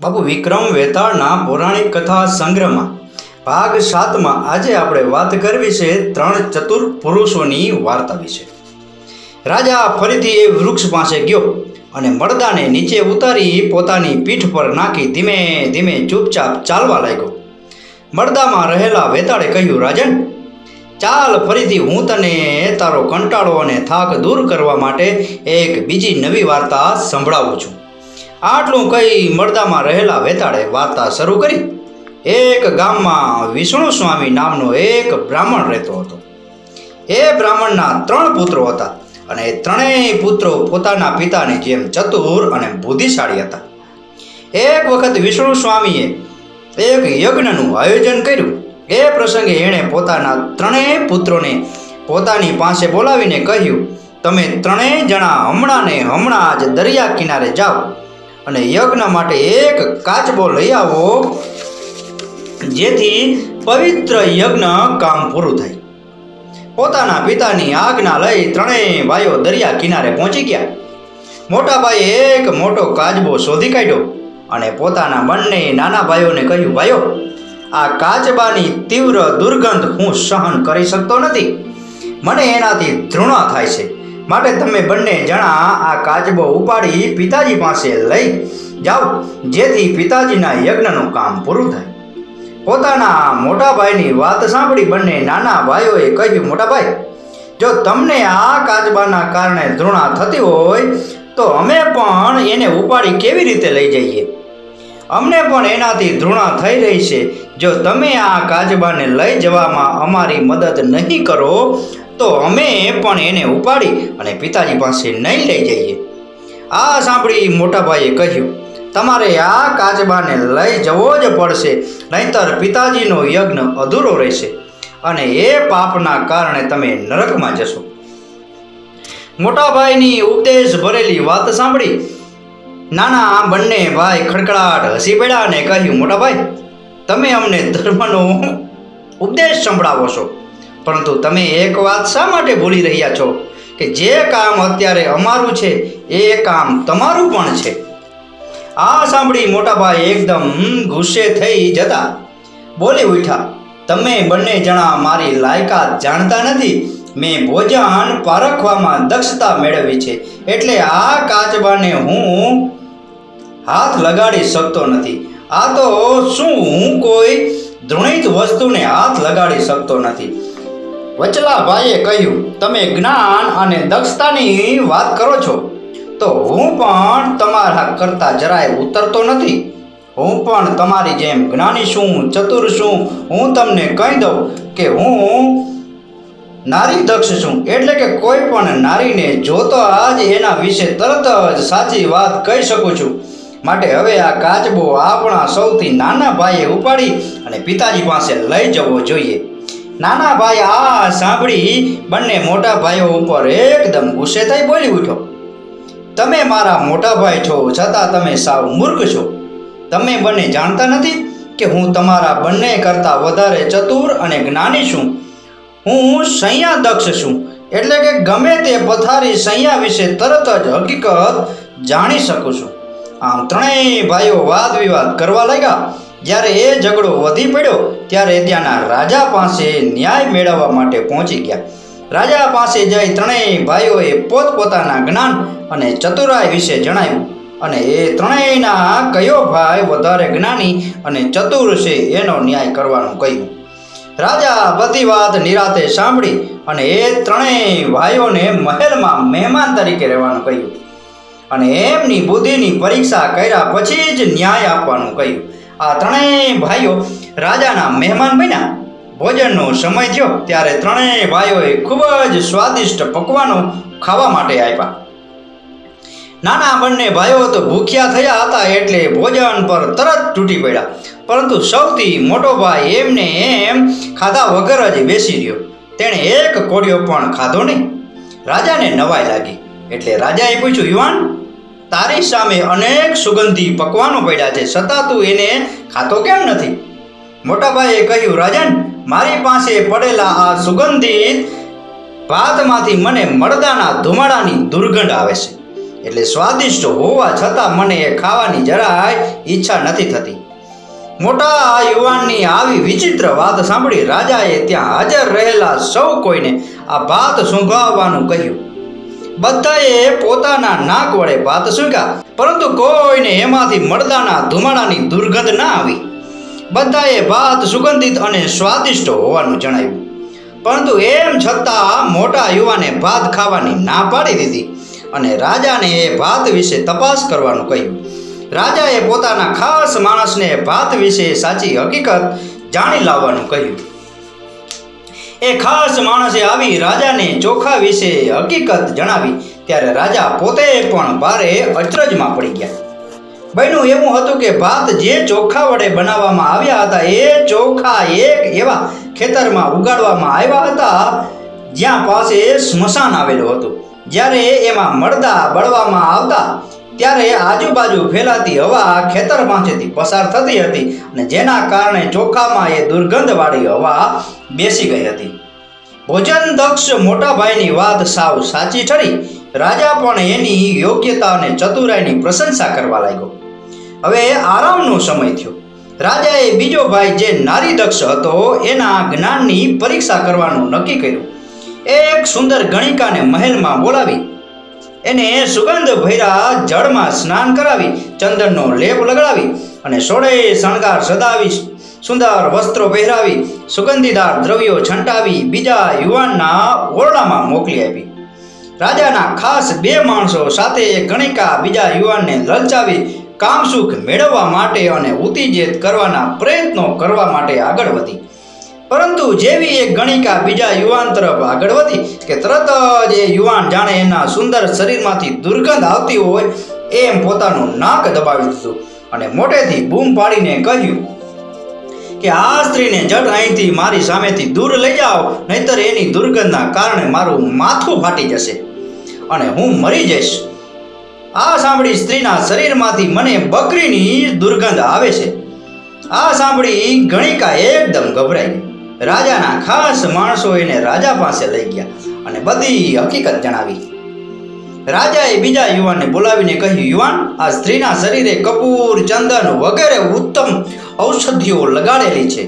બાપુ, વિક્રમ વેતાળના પૌરાણિક કથા સંગ્રહમાં. ભાગ સાતમાં આજે આપણે વાત કરવી છે ત્રણ ચતુર પુરુષોની વાર્તા વિશે. રાજા ફરીથી એ વૃક્ષ પાસે ગયો અને મરદાને નીચે ઉતારી પોતાની પીઠ પર નાખી ધીમે ધીમે ચૂપચાપ ચાલવા લાગ્યો. મરદામાં રહેલા વેતાળે કહ્યું, રાજન, ચાલ, ફરીથી હું તને તારો કંટાળો અને થાક દૂર કરવા માટે એક બીજી નવી વાર્તા સંભળાવું છું. આટલું કહી મળદામાં રહેલા વેતાળે વાર્તા શરૂ કરી. એક ગામમાં વિષ્ણુ સ્વામી નામનો એક બ્રાહ્મણ રહેતો હતો. એ બ્રાહ્મણના ત્રણ પુત્રો હતા અને એ ત્રણેય પુત્રો પોતાના પિતાની જેમ ચતુર અને બુદ્ધિશાળી હતા. એક વખત વિષ્ણુ સ્વામીએ એક યજ્ઞનું આયોજન કર્યું. એ પ્રસંગે એણે પોતાના ત્રણેય પુત્રોને પોતાની પાસે બોલાવીને કહ્યું, તમે ત્રણેય જણા હમણાં ને હમણાં જ દરિયા કિનારે જાઓ. અને યજ્ઞ માટે એક કાચબો લઈ આવો, જેથી પવિત્ર યજ્ઞ કામ પૂરું થાય. પોતાના પિતાની આજ્ઞા લઈ ત્રણેય ભાઈઓ દરિયા કિનારે પહોંચી ગયા. મોટા ભાઈએ એક મોટો કાચબો શોધી કાઢ્યો અને પોતાના બંને નાના ભાઈઓને કહ્યું, ભાઈઓ, આ કાચબાની તીવ્ર દુર્ગંધ હું સહન કરી શકતો નથી. મને એનાથી ધૃણા થાય છે. માટે તમે બંને જણા આ કાચબો ઉપાડી પિતાજી પાસે લઈ જાઓ, જેથી પિતાજીના યજ્ઞનું કામ પૂરું થાય. પોતાના મોટા ભાઈની વાત સાંભળી બંને નાના ભાઈઓએ કહ્યું મોટા ભાઈ જો તમને આ કાચબાના કારણે ધૃણા થતી હોય, તો અમે પણ એને ઉપાડી કેવી રીતે લઈ જઈએ? અમને પણ એનાથી ધૃણા થઈ રહી છે. જો તમે આ કાચબાને લઈ જવામાં અમારી મદદ નહીં કરો તો અમે પણ એને ઉપાડી અને પિતાજી પાસે નહીં લઈ જઈએ. આ સાંભળી મોટાભાઈએ કહ્યું, તમારે આ કાચબાને લઈ જવો જ પડશે, નહીંતર પિતાજીનો યજ્ઞ અધૂરો રહેશે અને એ પાપના કારણે તમે નરકમાં જશો. મોટાભાઈની ઉપદેશ ભરેલી વાત સાંભળી નાના બંને ભાઈ ખડખડાટ હસી પડ્યા અને કહ્યું, મોટાભાઈ, તમે અમને ધર્મનો ઉપદેશ સંભળાવો છો. પરંતુ તમે એક વાત શા માટે ભૂલી રહ્યા છો? કે જે કામ અત્યારે અમારું છે, એ કામ તમારું પણ છે. આ સાંભળી મોટાભાઈ એકદમ ગુસ્સે થઈ જતા. બોલી ઉઠ્યા, તમે બંને જણા મારી લાયકાત જાણતા નથી. મેં ભોજન પારખવામાં દક્ષતા મેળવી છે. એટલે આ કાચબાને હું હાથ લગાડી શકતો નથી. આ તો શું હું કોઈ ધૃણિત વસ્તુને હાથ લગાડી શકતો નથી. વચલા ભાઈએ કહ્યું, તમે જ્ઞાન અને દક્ષતાની વાત કરો છો, તો હું પણ તમારા કરતા જરાય ઉતરતો નથી. હું પણ તમારી જેમ જ્ઞાની છું, ચતુર છું. હું તમને કહી દઉં કે હું નારી દક્ષ છું, એટલે કે કોઈ પણ નારીને જોતો આજ એના વિશે તરત જ સાચી વાત કહી શકું છું. માટે હવે આ કાચબો આપણા સૌથી નાના ભાઈએ ઉપાડી અને પિતાજી પાસે લઈ જવો જોઈએ. નાના ભાઈ આ સાંભળી. બંને મોટા ભાઈઓ ઉપર એકદમ ગુસ્સે થઈ બોલી ઉઠ્યો તમે મારા મોટા ભાઈ છો, છતાં તમે સાવ મૂર્ખ છો. તમે બંને જાણતા નથી કે હું તમારા બંને કરતાં વધારે ચતુર અને જ્ઞાની છું. હું સૈયા દક્ષ છું, એટલે કે ગમે તે પથારી સૈયા વિશે તરત જ હકીકત જાણી શકું છું. આમ ત્રણેય ભાઈઓ વાદ વિવાદ કરવા લાગ્યા. જ્યારે એ ઝઘડો વધી પડ્યો, ત્યારે ત્યાંના રાજા પાસે ન્યાય મેળવવા માટે પહોંચી ગયા. રાજા પાસે જઈ ત્રણેય ભાઈઓએ પોતપોતાના જ્ઞાન અને ચતુરાઈ વિશે જણાવ્યું અને એ ત્રણેયના કયો ભાઈ વધારે જ્ઞાની અને ચતુર છે એનો ન્યાય કરવાનું કહ્યું. રાજા બધી વાત નિરાતે સાંભળી અને એ ત્રણેય ભાઈઓને મહેલમાં મહેમાન તરીકે રહેવાનું કહ્યું અને એમની બુદ્ધિની પરીક્ષા કર્યા પછી જ ન્યાય આપવાનું કહ્યું. આ ત્રણેય ભાઈઓ રાજાના મહેમાન બન્યા. ભોજનનો સમય થયો ત્યારે ત્રણેય ભાઈઓએ ખૂબ જ સ્વાદિષ્ટ પકવાનો ખાવા માટે આપ્યા નાના બંને ભાઈઓ તો ભૂખ્યા થયા હતા એટલે ભોજન પર તરત તૂટી પડ્યા. પરંતુ સૌથી મોટો ભાઈ એમને એમ ખાધા વગર જ બેસી રહ્યો. તેણે એક કોડિયો પણ ખાધો નહીં. રાજાને નવાઈ લાગી. એટલે રાજાએ પૂછ્યું, યુવાન તારી સામે અનેક સુગંધી પકવાનો પડ્યા છે. છતાં તું એને ખાતો કેમ નથી? મોટાભાઈએ કહ્યું, રાજન, મારી પાસે પડેલા આ સુગંધિત ભાતમાંથી મને મળદાના ધુમાડાની દુર્ગંધ આવે છે. એટલે સ્વાદિષ્ટ હોવા છતાં મને એ ખાવાની જરાય ઈચ્છા નથી થતી. મોટા યુવાનની આવી વિચિત્ર વાત સાંભળી રાજાએ ત્યાં હાજર રહેલા સૌ કોઈને આ ભાત સૂંઘાવવાનું કહ્યું. બધાએ પોતાના નાક વડે ભાત સૂંઘ્યા પરંતુ કોઈને એમાંથી મળદાના ધુમાડાની દુર્ગંધ ના આવી. બધાએ ભાત સુગંધિત અને સ્વાદિષ્ટ હોવાનું જણાવ્યું. પરંતુ એમ છતાં મોટા યુવાને ભાત ખાવાની ના પાડી દીધી અને રાજાને એ ભાત વિશે તપાસ કરવાનું કહ્યું. રાજાએ પોતાના ખાસ માણસને ભાત વિશે સાચી હકીકત જાણી લાવવાનું કહ્યું. એ ખાસ માણસે આવી રાજાને ચોખા વિશે હકીકત જણાવી, ત્યારે રાજા પોતે પણ ભારે અચરજમાં પડી ગયા. બન્યું એવું હતું કે ભાત જે ચોખા વડે બનાવવામાં આવ્યા હતા, એ ચોખા એક એવા ખેતરમાં ઉગાડવામાં આવ્યા હતા, જ્યાં પાસે સ્મશાન આવેલું હતું. જ્યારે એમાં મળદા બળવામાં આવતા ત્યારે આજુબાજુ ફેલાતી હવા ખેતરમાંથીથી પસાર થતી હતી અને જેના કારણે ચોખામાં એ દુર્ગંધવાળી હવા બેસી ગઈ હતી. ભોજન દક્ષ મોટાભાઈની વાત સાવ સાચી ઠરી. રાજા પણ એની યોગ્યતા અને ચતુરાઈની પ્રશંસા કરવા લાગ્યો. હવે આરામનો સમય થયો. રાજાએ બીજો ભાઈ જે નારી દક્ષ હતો, એના જ્ઞાનની પરીક્ષા કરવાનું નક્કી કર્યું. એક સુંદર ગણિકાને મહેલમાં બોલાવી એને સુગંધ ભૈરા જળમાં સ્નાન કરાવી, ચંદનનો લેપ લગાવી અને સોળે શણગાર સદાવી સુંદર વસ્ત્રો પહેરાવી, સુગંધીદાર દ્રવ્યો છંટાવી બીજા યુવાનના ઓરડામાં મોકલી આપી. રાજાના ખાસ બે માણસો સાથે ગણિકા બીજા યુવાનને લલચાવી કામસુખ મેળવવા માટે અને ઉત્તેજિત કરવાના પ્રયત્નો કરવા માટે આગળ વધી. પરંતુ જેવી એક ગણિકા બીજા યુવાન તરફ આગળ વધી કે તરત જ એ યુવાન જાણે એના સુંદર શરીરમાંથી દુર્ગંધ આવતી હોય, એમ પોતાનું નાક દબાવી દીધું અને મોટેથી બૂમ પાડીને કહ્યું કે, આ સ્ત્રીને જટ અહીંથી મારી સામેથી દૂર લઈ જાઓ, નહીતર એની દુર્ગંધના કારણે મારું માથું ફાટી જશે અને હું મરી જઈશ. આ સાંભળી સ્ત્રીના શરીરમાંથી મને બકરીની દુર્ગંધ આવે છે. આ સાંભળી ગણિકા એકદમ ગભરાઈ ગઈ. રાજાના ખાસ માણસો એને રાજા પાસે લઈ ગયા અને બધી હકીકત જણાવી. રાજાએ બીજા યુવાનને બોલાવીને કહ્યું, યુવાન, આ સ્ત્રીના શરીરે કપૂર, ચંદન વગેરે ઉત્તમ ઔષધિઓ લગાડેલી છે.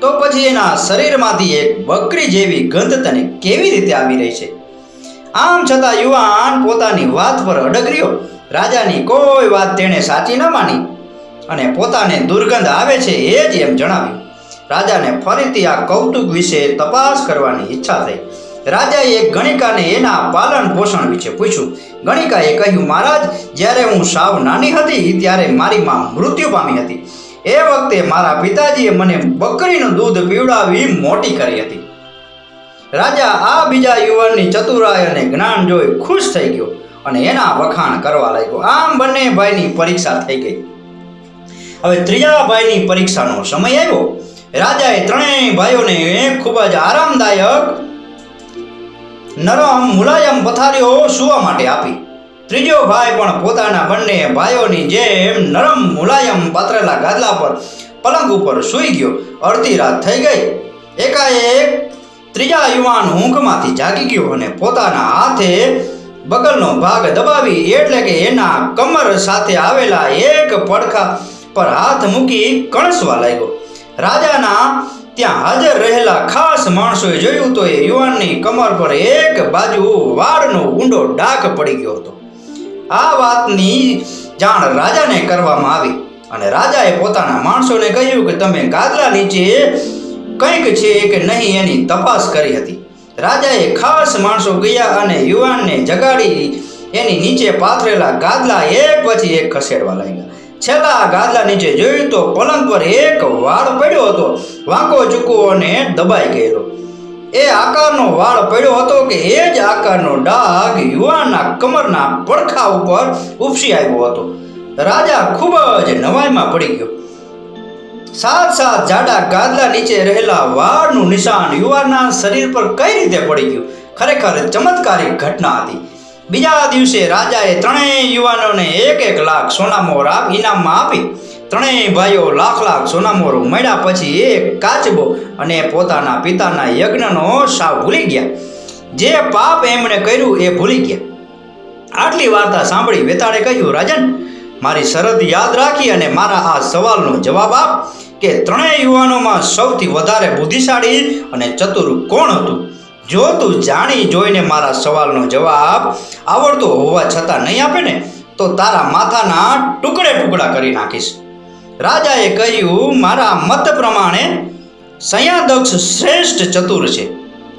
તો પછી એના શરીરમાંથી એક બકરી જેવી ગંધ તને કેવી રીતે આવી રહી છે? આમ છતાં યુવાન પોતાની વાત પર અડગ રહ્યો રાજાની કોઈ વાત તેણે સાચી ન માની અને પોતાને દુર્ગંધ આવે છે એ જ એમ જણાવ્યું. રાજાને ફરીથી આ કૌતુક વિશે તપાસ કરવાની ઈચ્છા થઈ. રાજાએ ગણિકાને એના પાલન પોષણ વિશે પૂછ્યું. ગણિકાએ કહ્યું, મહારાજ, જ્યારે હું સાવ નાની હતી, ત્યારે મારી માં મૃત્યુ પામી હતી. એ વખતે મારા પિતાજીએ મને બકરીનું દૂધ પીવડાવી મોટી કરી હતી. રાજા આ બીજા યુવાનની ચતુરાઈ અને જ્ઞાન જોઈ ખુશ થઈ ગયો અને એના વખાણ કરવા લાગ્યો. આમ બંને ભાઈની પરીક્ષા થઈ ગઈ. હવે ત્રીજા ભાઈની પરીક્ષાનો સમય આવ્યો. રાજાએ ત્રણેય ભાઈઓને ખૂબ જ આરામદાયક નરમ મુલાયમ પથારીઓ સૂવા માટે આપી. ત્રીજો ભાઈ પણ પોતાના બંને ભાઈઓની જેમ નરમ મુલાયમ પાથરેલા ગાદલા પર પલંગ ઉપર સૂઈ ગયો. અડધી રાત થઈ ગઈ. એકાએક ત્રીજા યુવાન ઊંઘમાંથી જાગી ગયો અને પોતાના હાથે બગલનો ભાગ દબાવી એટલે કે એના કમર સાથે આવેલા એક પડખા પર હાથ મૂકી કણસવા લાગ્યો. રાજાના ત્યાં હાજર રહેલા ખાસ માણસોએ જોયું તો એ યુવાનની કમર પર એક બાજુ વાળનો ઊંડો ડાઘ પડી ગયો હતો. આ વાતની જાણ રાજાને કરવામાં આવી અને રાજાએ પોતાના માણસોને કહ્યું કે તમે ગાદલા નીચે કંઈક છે કે નહીં એની તપાસ કરી હતી. રાજાએ ખાસ માણસો ગયા અને યુવાનને જગાડી એની નીચે પાથરેલા ગાદલા એક પછી એક ખસેડવા લાગ્યા. છેલ્લા ગાદલા નીચે જોયું તો પલંગ પર એક વાળ પડ્યો હતો. વાંકો ચૂકો અને દબાઈ ગયેલો. એ આકારનો વાળ પડ્યો હતો કે એ જ આકારનો ડાઘ યુવાનના કમરના પડખા ઉપર ઉપસી આવ્યો હતો. રાજા ખૂબ જ નવાઈમાં પડી ગયો. સાત સાત જાડા ગાદલા નીચે રહેલા વાળનું નિશાન યુવાનના શરીર પર કઈ રીતે પડી ગયું? ખરેખર ચમત્કારિક ઘટના હતી. બીજા દિવસે રાજાએ ત્રણેય યુવાનોને એક એક લાખ સોનામોર આપ, ઇનામમાં આપી. ત્રણેય ભાઈઓ લાખ લાખ સોનામોર મળ્યા પછી એક કાચબો અને પોતાના પિતાના યજ્ઞનો સાવ ભૂલી ગયા. જે પાપ એમણે કર્યું એ ભૂલી ગયા. આટલી વાર્તા સાંભળી વેતાળે કહ્યું, રાજન, મારી શરદ યાદ રાખી અને મારા આ સવાલનો જવાબ આપ કે ત્રણેય યુવાનોમાં સૌથી વધારે બુદ્ધિશાળી અને ચતુર કોણ હતું? જો તું જાણી જોઈને મારા સવાલનો જવાબ આવડતો હોવા છતાં નહીં આપે ને, તો તારા માથાના ટુકડે ટુકડા કરી નાખીશ. રાજાએ કહ્યું, મારા મત પ્રમાણે સંયાદક્ષ શ્રેષ્ઠ ચતુર છે.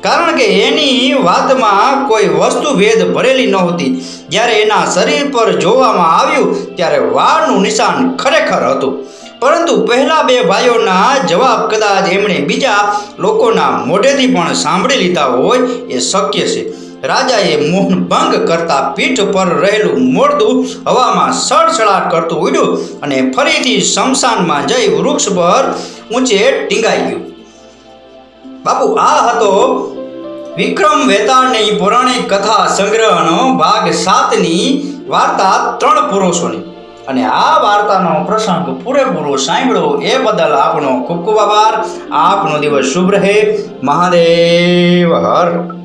કારણ કે એની વાતમાં કોઈ વસ્તુ ભેદ ભરેલી નહોતી. જ્યારે એના શરીર પર જોવામાં આવ્યું, ત્યારે વાળનું નિશાન ખરેખર હતું. પરંતુ પહેલા બે ભાઈઓના જવાબ કદાચ એમણે બીજા લોકોના મોઢેથી પણ સાંભળી લીધા હોય એ શક્ય છે. રાજાએ મોહન ભંગ કરતા પીઠ પર રહેલું મોરદું હવામાં સડસડાટ કરતું ઉડ્યું અને ફરીથી શમશાનમાં જઈ વૃક્ષ પર ઊંચે ટીંગાઈ ગયું. બાપુ, આ હતો વિક્રમ વેતાળની પૌરાણિક કથા સંગ્રહનો ભાગ સાતની વાર્તા ત્રણ પુરુષોની. અને આ વાર્તાનો પ્રસંગ પૂરેપૂરો સાંભળ્યો એ બદલ આપણો ખૂબ ખૂબ આભાર. આપનો દિવસ શુભ રહે. મહાદેવ. હર